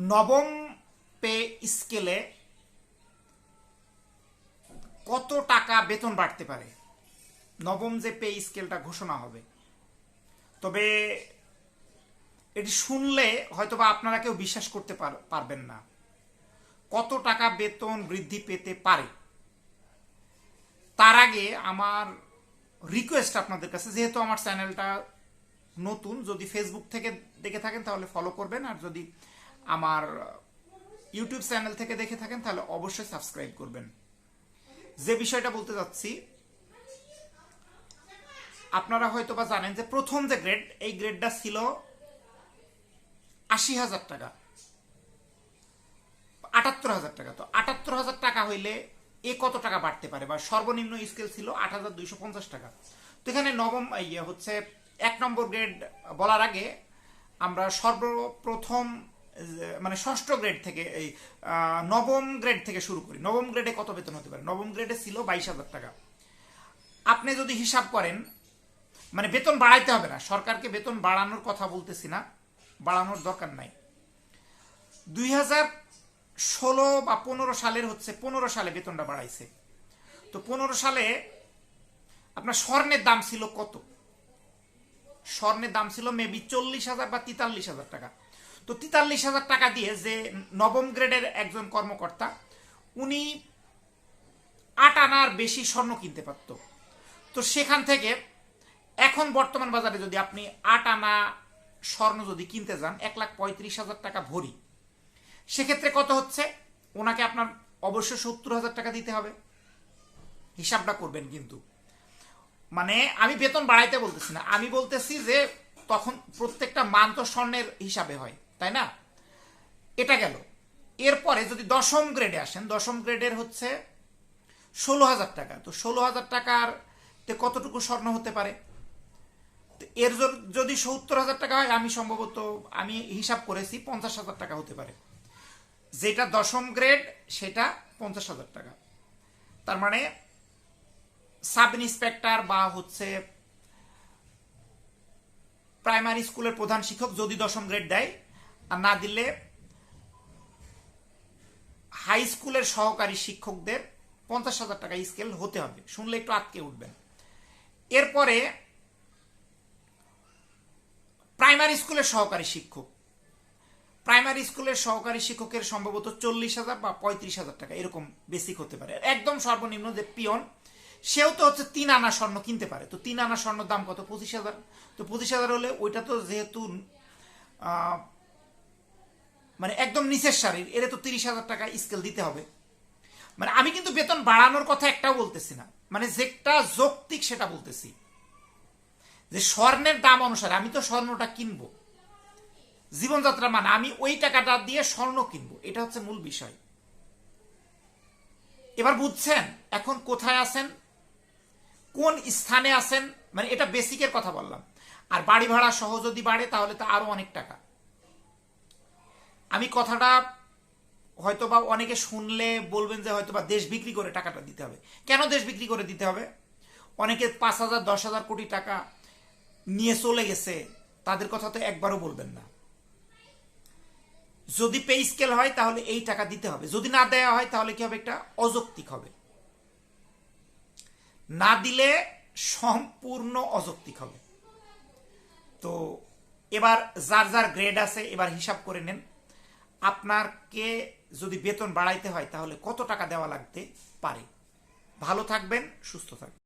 নবম পে স্কেলে কত টাকা বেতন বাড়তে পারে? নবম যে পে স্কেলটা ঘোষণা হবে। তবে এটি শুনলে হয়তোবা আপনারা কেউ বিশ্বাস করতে পার- পারবেন না। কত টাকা বেতন বৃদ্ধি পেতে পারে? তার আগে আমার রিকোয়েস্ট আপনাদের কাছে, যেহেতু আমার চ্যানেলটা নতুন, যদি ফেসবুক থেকে দেখে থাকেন তাহলে ফলো করবেন, আর যদি আমার ইউটিউব চ্যানেল থেকে দেখে থাকেন, তাহলে অবশ্যই সাবস্ক্রাইব করবেন। যে বিষয়টা বলতে যাচ্ছি, আপনারা হয়তো বা জানেন যে প্রথম যে গ্রেড এই গ্রেডটা ছিল আশি হাজার টাকা। আটাত্তর হাজার টাকা। তো আটাত্তর হাজার টাকা হইলে এ কত টাকা বাড়তে পারে? বা সর্বনিম্ন স্কেল ছিল আট হাজার দুইশো পঞ্চাশ টাকা। তো এখানে নবম ইয়ে হচ্ছে এক নম্বর গ্রেড বলার আগে আমরা সর্বপ্রথম মানে ষষ্ঠ গ্রেড থেকে এই নবম গ্রেড থেকে শুরু করি। নবম গ্রেডে কত বেতন হতে পারে? নবম গ্রেডে ছিল বাইশ হাজার টাকা। আপনি যদি হিসাব করেন মানে বেতন বাড়াইতে হবে না। সরকারকে বেতন বাড়ানোর কথা বলতেছি না। বাড়ানোর দরকার নাই। দুই হাজার ষোলো বা পনেরো সালের হচ্ছে, পনেরো সালে বেতনটা বাড়াইছে। তো পনেরো সালে আপনার স্বর্ণের দাম ছিল কত? স্বর্ণের দাম ছিল মেবি চল্লিশ হাজার বা তেতাল্লিশ হাজার টাকা। তো তেতাল্লিশ হাজার টাকা দিয়ে যে নবম গ্রেডের একজন কর্মকর্তা, উনি আট আনার বেশি স্বর্ণ কিনতে পারত। তো সেখান থেকে এখন বর্তমান বাজারে যদি আপনি আট আনা স্বর্ণ যদি কিনতে যান, এক লাখ পঁয়ত্রিশ হাজার টাকা ভরি। সেক্ষেত্রে কত হচ্ছে? ওনাকে আপনার অবশ্য সত্তর হাজার টাকা দিতে হবে। হিসাবটা করবেন কিন্তু। মানে আমি বেতন বাড়াইতে বলতেছি না। আমি বলতেছি যে তখন প্রত্যেকটা মান তো স্বর্ণের হিসাবে হয়। তাই না? এটা গেল। এরপরে যদি দশম গ্রেডে আসেন, দশম গ্রেডের হচ্ছে ষোলো হাজার টাকা। তো ষোলো হাজার টাকার কতটুকু স্বর্ণ হতে পারে? এর যদি সত্তর হাজার টাকা হয়, আমি সম্ভবত, আমি হিসাব করেছি, পঞ্চাশ হাজার টাকা হতে পারে। যেটা দশম গ্রেড সেটা পঞ্চাশ হাজার টাকা। তার মানে সাব ইন্সপেক্টর বা হচ্ছে প্রাইমারি স্কুলের প্রধান শিক্ষক যদি দশম গ্রেড দেয় আর না দিলে হাই স্কুলের সহকারী শিক্ষকদের পঞ্চাশ হাজার টাকা স্কেল হতে হবে। শুনলে একটু আটকে উঠবেন। এরপরে প্রাইমারি স্কুলের সহকারী শিক্ষক। প্রাইমারি স্কুলের সহকারী শিক্ষকের সম্ভবত চল্লিশ হাজার বা পঁয়ত্রিশ হাজার টাকা, এরকম বেসিক হতে পারে। একদম সর্বনিম্ন যে পিয়ন, সেও তো হচ্ছে তিন আনা স্বর্ণ কিনতে পারে। তো তিন আনা স্বর্ণ দাম কত? পঁচিশ হাজার। তো পঁচিশ হাজার হলে ওইটা তো যেহেতু মানে একদম নিচের সারির এর তো তিরিশ হাজার টাকা স্কেল দিতে হবে। মানে আমি কিন্তু বেতন বাড়ানোর কথা একটাও বলতেছি না। মানে যেটা যৌক্তিক সেটা বলতেছি। যে স্বর্ণের দাম অনুসারে, আমি তো স্বর্ণটা কিনবো। জীবনযাত্রা মানে আমি ওই টাকাটা দিয়ে স্বর্ণ কিনবো। এটা হচ্ছে মূল বিষয়। এবার বুঝছেন, এখন কোথায় আছেন? কোন স্থানে আছেন? মানে এটা বেসিকের কথা বললাম। আর বাড়ি ভাড়া সহ যদি বাড়ে, তাহলে তো আরও অনেক টাকা। আমি কথাটা হয়তো বা অনেকে শুনলে বলবেন যে হয়তো বা দেশ বিক্রি করে টাকাটা দিতে হবে। কেন দেশ বিক্রি করে দিতে হবে? অনেকে পাঁচ হাজার, দশ হাজার কোটি টাকা নিয়ে চলে গেছে, তাদের কথা তো একবারও বলবেন না। যদি পে স্কেল হয়, তাহলে এই টাকা দিতে হবে। যদি না দেওয়া হয়, তাহলে কি হবে? একটা অযৌক্তিক হবে। না দিলে সম্পূর্ণ অযৌক্তিক হবে। তো এবার যার যার গ্রেড আছে, এবার হিসাব করে নেন। আপনারকে যদি বেতন বাড়াইতে হয়, তাহলে কত টাকা দেওয়া লাগতে পারে? ভালো থাকবেন, সুস্থ থাকবেন।